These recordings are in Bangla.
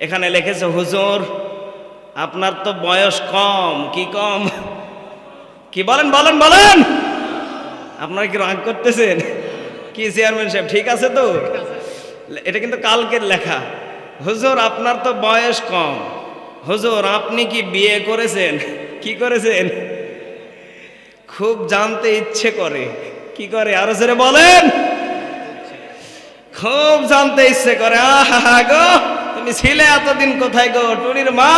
এখানে লিখেছে, হুজুর, আপনার তো বয়স কম, কি কম? কি বলেন বলেন বলেন! আপনারা কি রাগ করতেছেন? কি চেয়ারম্যান সাহেব, ঠিক আছে তো? এটা কিন্তু কালকের লেখা। হুজুর, আপনার তো বয়স কম। হুজুর, আপনি কি বিয়ে করেছেন? কি করেছেন? খুব জানতে ইচ্ছে করে। কি করে, আরও জোরে বলেন! খুব জানতে ইচ্ছে করে, আহা গো! তুমি ছিলে এতদিন কোথায় গো? টুনির মা,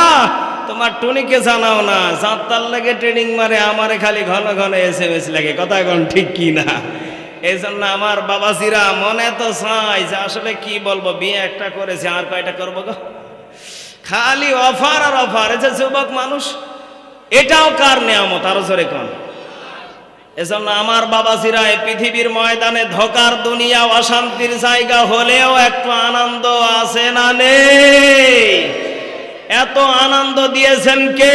তোমার টুনিকে জানাও না। যাত্রার লেগে ট্রেনিং মারে, আমারে খালি ঘন ঘন এস এম এস লাগে। কথা এখন ঠিক কি না? এই জন্য আমার বাবাজিরা মনে তো চাই যে আসলে কি বলব, বিয়ে একটা করেছে, আর কয়টা করব গো? খালি অফার আর অফার। যে যুবক মানুষ, এটাও কার নেয়ামত? আরও জোরে কন? এজন্য আমার বাবাজিরা এই পৃথিবীর ময়দানে ধোকার দুনিয়া অশান্তির জায়গা হলেও একটু আনন্দ আছে না নেই? এত আনন্দ দিয়েছেন কে?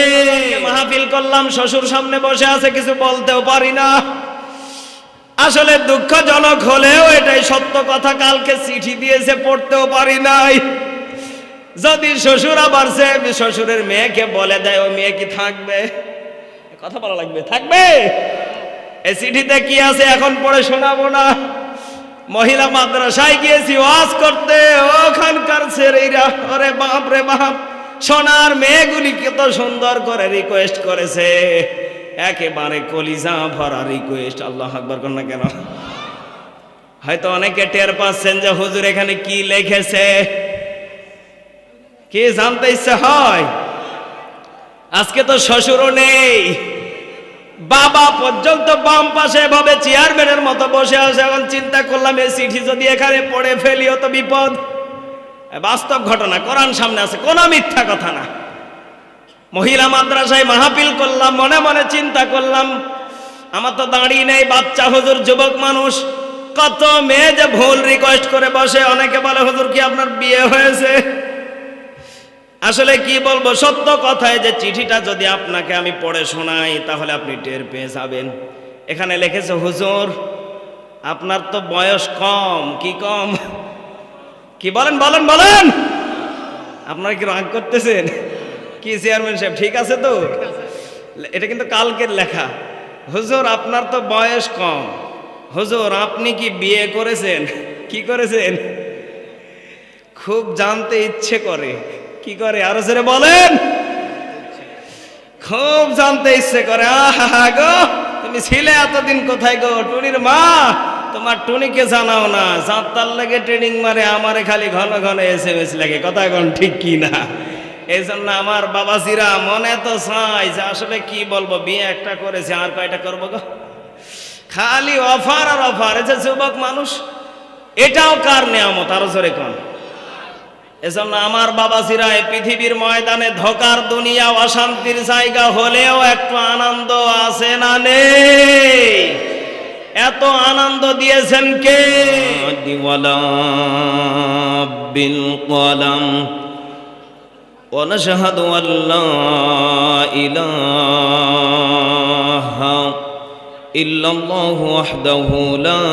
মাহফিল করলাম, শ্বশুর সামনে বসে আছে, কিছু বলতেও পারি না। আসলে দুঃখজনক হলেও এটাই সত্য কথা, কালকে চিঠি দিয়েছে, পড়তেও পারি নাই। যদি শ্বশুর আবার সে শ্বশুরের মেয়েকে বলে দেয় ও মেয়ে কি থাকবে? কথা বলা লাগবে, থাকবে? এই চিঠিতে কি আছে এখন পড়ে শোনাবো না। মহিলা মাদ্রাসায় গিয়েছি, ওয়াজ করতে। ওখানকার ছেলেরা, ওরে বাপ রে বাপ, সোনার মেয়েগুলি কত সুন্দর করে রিকোয়েস্ট করেছে। একেবারে কলিজা ভরা রিকোয়েস্ট আল্লাহ আকবর কর না কেন? হয়তো অনেকে টের পাচ্ছেন যে হুজুর এখানে কি লিখেছে। কি জানতে ইচ্ছে হয়? আজকে তো শ্বশুরও নেই। বাবা পর্যন্ত বাম পাশে এভাবে চেয়ারম্যানের মতো বসে আছে, এখন চিন্তা করলাম এই চিঠি যদি এখানে পড়ে ফেলিও তো বিপদ। বাস্তব ঘটনা, কোরআন সামনে আছে, কোনো মিথ্যা কথা না। মহিলা মাদ্রাসায় মাহফিল করলাম, মনে মনে চিন্তা করলাম, আমার তো দাঁড়িয়ে নেই, বাচ্চা হুজুর, যুবক মানুষ। কত মেয়ে যে ভুল রিকোয়েস্ট করে বসে, অনেকে বলে, হুজুর, কি আপনার বিয়ে হয়েছে? আসলে কি বলব, সত্য কথায় যে চিঠিটা যদি আপনাকে আমি পড়ে শোনাই, তাহলে আপনি টের পেয়ে যাবেন। এখানে লিখেছে, হুজুর, আপনার তো বয়স কম, কি কম? কি বলেন বলেন বলেন! আপনারা কি রাগ করতেছেন? কি চেয়ারম্যান সাহেব, ঠিক আছে তো? এটা কিন্তু কালকের লেখা। হুজুর, আপনার তো বয়স কম। হুজুর, আপনি কি বিয়ে করেছেন? কি করেছেন? খুব জানতে ইচ্ছে করে। কি করে? আরও জোরে বলেন। খুব জানতে ইচ্ছে করে আহা গো, তুমি ছিলে এতদিন কোথায় গো? টুনির মা, তোমার টুনিকে জানাও না। যাত্রার লাগে ট্রেনিং মারে, আমারে খালি ঘন ঘন এস এস লাগে। কথা এখন ঠিক কি না? এই জন্য আমার বাবাজিরা মনে তো চাই যে আসলে কি বলব, বিয়ে একটা করেছে, আর কয়টা করব গো? খালি অফার আর অফার। যে যুবক মানুষ, এটাও কার নেয়ামত? আরও জোরে কন? এজন্য আমার বাবাজিরা এই পৃথিবীর ময়দানে ধোকার দুনিয়া অশান্তির জায়গা হলেও একটু আনন্দ আছে না নেই? এত আনন্দ দিয়েছেন কে? বিল কলম। ونشهد أن لا إله إلا الله وحده لا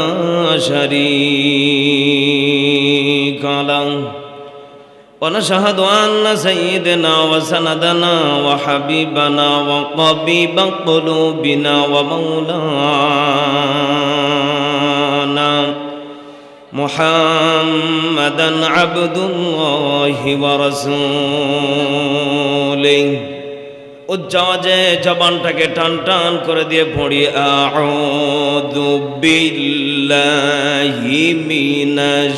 ونشهد أن سيدنا وسندنا وحبيبنا وقبيب قلوبنا ومولانا محمدا عبد الله ورسوله উজ্জাজে জবানটাকে টান টান করে দিয়ে পড়ি আউযু বিল্লাহি মিনাশ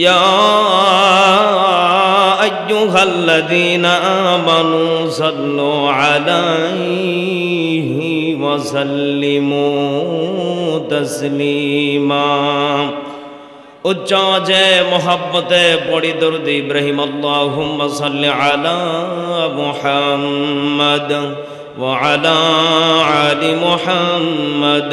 يا أيها الذين آمنوا صلوا عليه وسلموا تسليما উচ্চ যে মোহাব্বতে পড়ি দরুদ ইব্রাহিম আল্লাহুম্মা সাল্লি আলা মুহাম্মদ وعلى آل محمد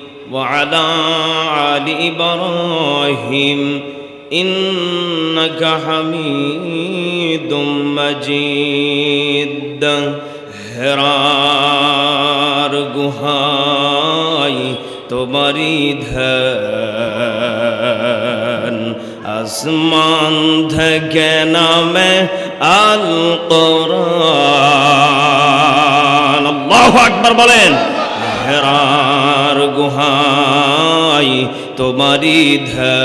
وعلى آل إبراهيم إنك حميد مجيد হেরার গুহাই তোমারি ধ্যান আসমান থেকে নামে আল কোরআন আল্লাহু আকবার বলেন হেরার গুহাই তোমারি ধ্যান।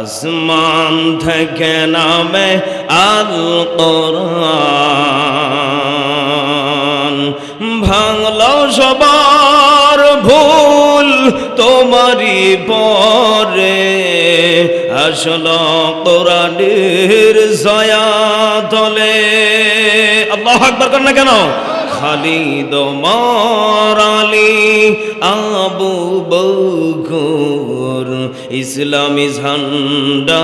আসমান থেকে নামে আল কোরআন ভাঙল সবার ভুল তোমারই পরে। আসল কোরআনের জয়া তলে। আল্লাহ আকবার কর না কেন? খালিদ মারালি আবু বকুর ইসলামী ঝান্ডা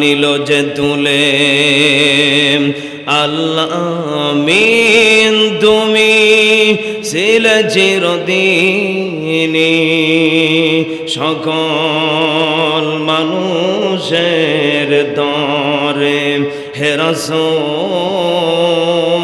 নিল যে তুলে। আল্লাহ আমিন তুমি ছিল চিরদিনী সকল মানুষের দরে। হেরাসোল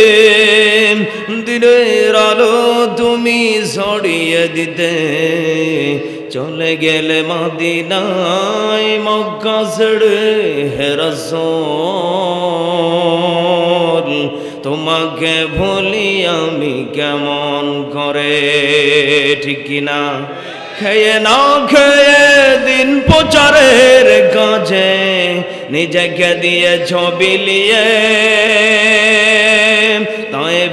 দিনের আলো তুমি ছড়িয়ে দিতে। চলে গেলে মাদিনায় মক্কা ছেড়ে হেরসল তোমাকে ভুলি আমি কেমন করে? ঠিক কিনা খেয়ে না খেয়ে দিন প্রচারের কাজে নিজেকে দিয়ে ছবি লিয়ে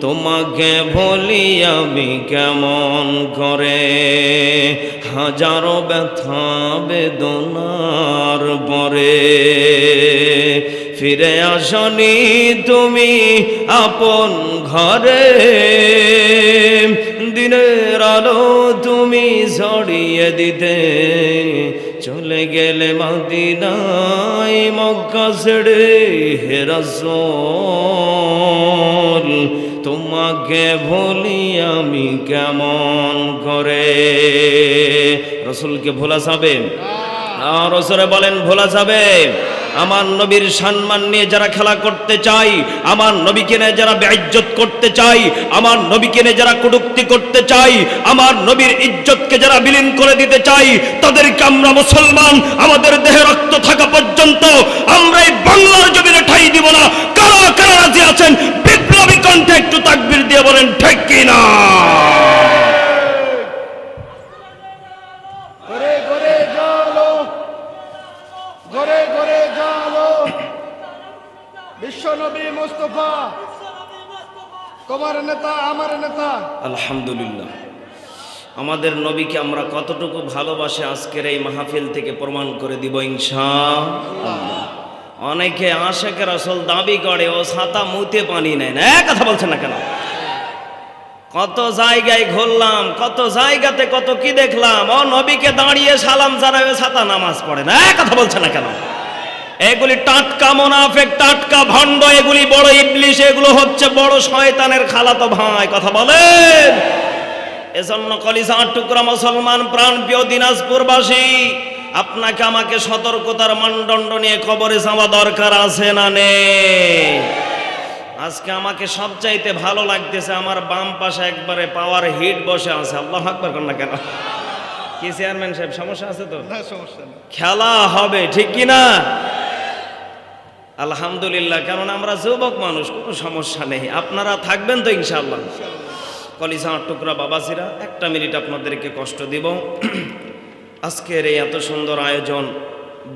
তোমাকে ভুলি আমি কেমন করে? হাজারো ব্যথা বেদনার পরে ফিরে আসনি তুমি আপন ঘরে। দিনের আলো তুমি ছড়িয়ে দিতে চলে গেলে মাদিনাই মক্কা ছেড়ে হেরাসল তোমাকে ভুলি আমি কেমন করে? রসুলকে ভোলা যাবে? রসুলে বলেন ভোলা যাবে। আমার নবীর সম্মান নিয়ে যারা খেলা করতে চাই আমার নবীকে নিয়ে যারা বেইজ্জত করতে চাই আমার নবীকে নিয়ে যারা কটুক্তি করতে চাই আমার নবীর ইজ্জতকে যারা বিলীন করে দিতে চাই তাদেরকে আমরা মুসলমান আমাদের দেহে রক্ত থাকা পর্যন্ত আমরা এই বাংলার জমিনে ঠাই দিব না। কারা কারা রাজি আছেন? বিপ্লবী কণ্ঠে একটু বলেন ঠিক কিনা ঘরে ঘরে জালো। ঘরে ঘরে জালো। বিশ্বনবী মুস্তফা তোমার নেতা আমার নেতা। আলহামদুলিল্লাহ। আমাদের নবীকে আমরা কতটুকু ভালোবাসে আজকের এই মাহফিল থেকে প্রমাণ করে দিব ইনশা অনেকে আশেখ রসল দাবি করে ও ছাতা মুতে পানি নেয় না। কথা বলছেন না কেন? কত জায়গায় ঘুরলাম, কত জায়গাতে কত কি দেখলাম, ও নবীকে দাঁড়িয়ে সালাম জানাবে ছাতা নামাজ পড়ে না কথা বলছে না কেন? এগুলি টাটকা মোনাফেক, টাটকা ভণ্ড, এগুলি বড় ইবলিশ, এগুলো হচ্ছে বড় শয়তানের খালাতো ভাই, কথা বলেন? এজন্য কলিসা টুকরা মুসলমান প্রাণ প্রিয় দিনাজপুরবাসী, আপনাকে আমাকে সতর্কতার মানদণ্ড নিয়ে কবরে যাওয়া দরকার আছে না নেই? আজকে আমাকে সবচাইতে ভালো লাগতেছে আমার বাম পাশে একবারে পাওয়ার হিট বসে আছে। আল্লাহ আকবার কর না কেন? কি চেয়ারম্যান সাহেব সমস্যা আছে তো? সমস্যা খেলা হবে ঠিক কি না? আলহামদুলিল্লাহ কারণ আমরা যুবক মানুষ কোনো সমস্যা নেই। আপনারা থাকবেন তো ইনশাল্লাহ কলিসা টুকরা বাবাসিরা একটা মিনিট আপনাদেরকে কষ্ট দিব। আজকের এই এত সুন্দর আয়োজন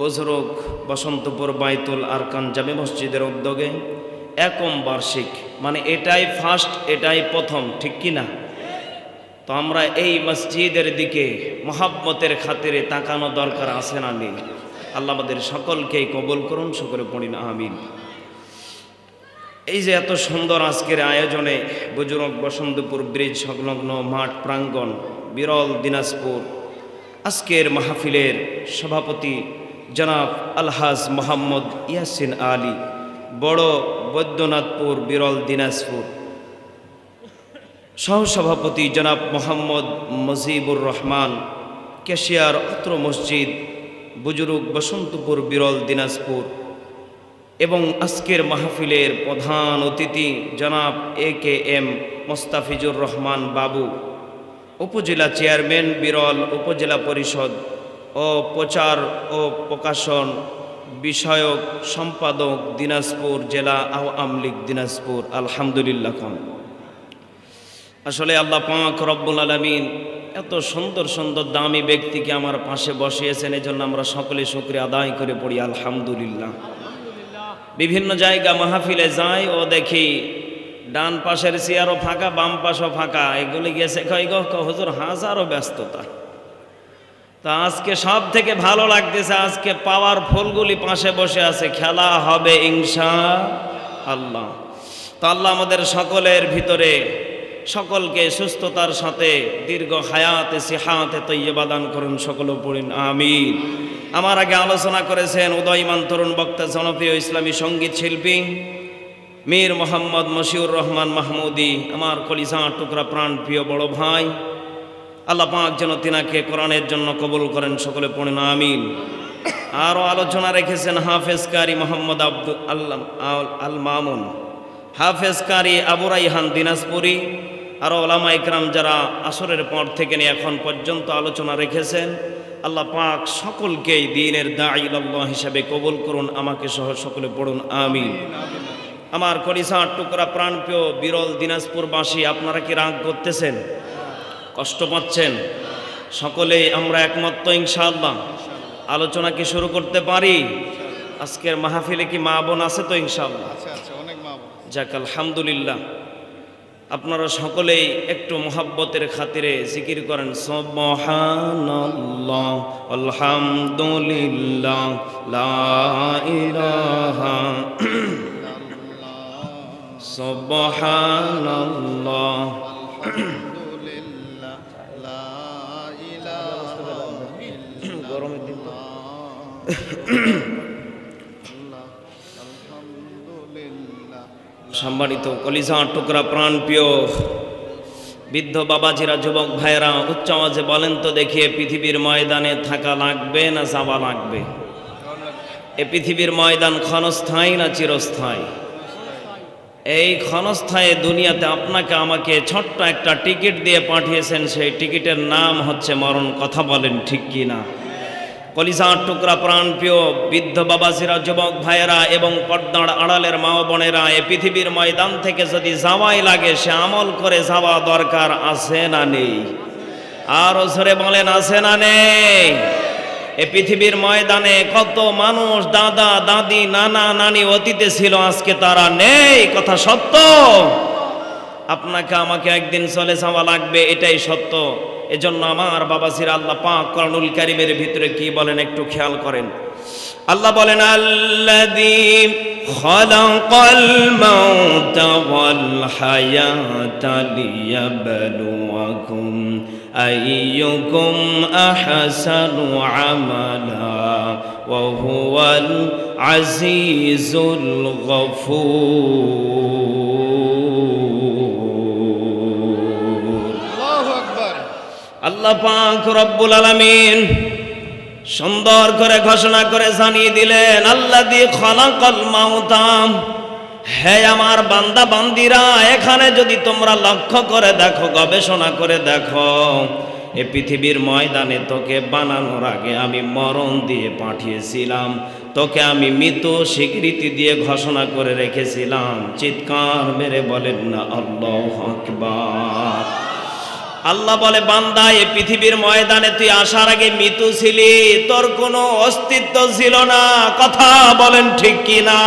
বজরক বসন্তপুর বাইতুল আরকান জামে মসজিদের উদ্যোগে একম বার্ষিক মানে এটাই ফার্স্ট এটাই প্রথম, ঠিক কি না? তো আমরা এই মসজিদের দিকে মহাব্বতের খাতিরে তাকানো দরকার আছে না নেই। আল্লাহ আমাদের সকলকেই কবল করুন সকলে পড়ি না আমিন। এই যে এত সুন্দর আজকের আয়োজনে বুজুর্গ বসন্তপুর ব্রিজ সংলগ্ন মাঠ প্রাঙ্গণ, বিরল দিনাজপুর, আজকের মাহফিলের সভাপতি জনাব আলহাজ মোহাম্মদ ইয়াসিন আলী, বড় বৈদ্যনাথপুর, বিরল দিনাজপুর। সহসভাপতি জনাব মোহাম্মদ মজিবুর রহমান, কেশিয়ার অত্র মসজিদ, বুজুর্গ বসন্তপুর, বিরল দিনাজপুর। এবং আজকের মাহফিলের প্রধান অতিথি জনাব A K M Mostafizur Rahman Babu, upazila chairman, বিরল উপজেলা পরিষদ ও প্রচার ও প্রকাশন বিষয়ক সম্পাদক দিনাজপুর জেলা আওয়ামী লীগ দিনাজপুর, আলহামদুলিল্লাহ খান। আসলে আল্লাহ পাক রব্বুল আলমিন এত সুন্দর সুন্দর দামি ব্যক্তিকে আমার পাশে বসিয়েছেন এই জন্য আমরা সকলে শুক্রিয়া আদায় করে পড়ি, আলহামদুলিল্লাহ। বিভিন্ন জায়গা মাহফিলে যাই ও দেখি ডান পাশের চেয়ারও ফাঁকা, বাম পাশও ফাঁকা, এগুলি গেছে কই গো? হাজারও ব্যস্ততা। তা আজকে সব থেকে ভালো লাগতেছে, আজকে পাওয়ার ফুলগুলি পাশে বসে আছে, খেলা হবে ইনশা আল্লাহ। তো আল্লাহ আমাদের সকলের ভিতরে সকলকে সুস্থতার সাথে, দীর্ঘ হায়াতে, সিহাতে তৈয়বা দান করুন সকল পড়িন, আমিন। আমার আগে আলোচনা করেছেন উদয়মান তরুণ বক্তা, জনপ্রিয় ইসলামী সংগীত শিল্পী, মীর মোহাম্মদ মশিউর রহমান মাহমুদি, আমার কলিজা টুকরা প্রাণ প্রিয় বড় ভাই। আল্লাহ পাক যেন তিনাকে কোরআনের জন্য কবুল করেন, সকলে পড়েন আমিন। আরও আলোচনা রেখেছেন হাফেজ কারি মোহাম্মদ আব্দুল আল্লাহ আল মামুন হাফেজ কারি আবু রাইহান দিনাজপুরি আরও ওলামা ইকরাম যারা আসরের পর থেকে নিয়ে এখন পর্যন্ত আলোচনা রেখেছেন, আল্লাহ পাক সকলকেই দিনের দাঈ লগ্ন হিসাবে কবুল করুন, আমাকে সহ সকলে পড়ুন, আমিন। আমার কলিসার টুকরা প্রাণপ্রিয় বিরল দিনাজপুরবাসী, আপনারা কি রাগ করতেছেন? কষ্ট পাচ্ছেন? সকলেই আমরা একমত ইনশাআল্লাহ। আলোচনা কি শুরু করতে পারি? আজকের মাহফিলে কি মা বোন আছে তো ইনশাআল্লাহ? অনেক মা বোন। যাক আলহামদুলিল্লাহ। আপনারা সকলেই একটু মোহাব্বতের খাতিরে জিকির করেন সুবহানাল্লাহ আলহামদুলিল্লাহ লা ইলাহা সুবহানাল্লাহ। সম্মানিত কলিজা টুকরা প্রাণ প্রিয় বৃদ্ধ বাবাজিরা, যুবক ভাইয়েরা, উচ্চ আওয়াজে বলেন তো দেখিয়ে পৃথিবীর ময়দানে থাকা লাগবে না যাওয়া লাগবে? এ পৃথিবীর ময়দান ক্ষণস্থায়ী না চিরস্থায়ী? এই ক্ষণস্থায়ী দুনিয়াতে আপনাকে আমাকে ছোট্ট একটা টিকিট দিয়ে পাঠিয়েছেন, সেই টিকিটের নাম হচ্ছে মরণ কথা বলেন ঠিক কি না কলিসার টুকরা প্রাণ প্রিয় বৃদ্ধ বাবাসীরা যুবক ভাইয়েরা এবং পর্দার আড়ালের মা বোনেরা, এ পৃথিবীর ময়দান থেকে যদি যাওয়াই লাগে, সে আমল করে যাওয়া দরকার আছে না নেই? আর জোরে বলেন, আছে না নেই? এ পৃথিবীর ময়দানে কত মানুষ, দাদা, দাদি, নানা, নানি, অতীতে ছিল, আজকে তারা নেই? কথা সত্য? আপনাকে, আমাকে একদিন চলে যাওয়া লাগবে, এটাই সত্য। এজন্য আমার বাবাসির আল্লাহ পাক করণুল কারিমের ভিতরে কি বলেন একটু খেয়াল করেন। আল্লাহ বলেন, আল্লাযী খালাকাল মাউতা ওয়াল হায়াতা লিয়াবলুয়াকুম আইয়ুকুম আহসানু আমালা ওয়া হুয়াল আল্লাহ পাক রব্বুল আলামিন সুন্দর করে ঘোষণা করে জানিয়ে দিলেন আল্লাহ দিয়ে খলাকল মাউতাম হে আমার বান্দা বান্দিরা, এখানে যদি তোমরা লক্ষ্য করে দেখো, গবেষণা করে দেখো, এ পৃথিবীর ময়দানে তোকে বানানোর আগে আমি মরণ দিয়ে পাঠিয়েছিলাম, তোকে আমি মৃত স্বীকৃতি দিয়ে ঘোষণা করে রেখেছিলাম। চিৎকার মেরে বলেন না, আল্লাহ আকবার। আল্লাহ বলে, বান্দা, এ পৃথিবীর ময়দানে তুই আসার আগে মৃত্যু ছিলি, তোর কোনো অস্তিত্ব ছিল না। কথা বলেন ঠিক কি না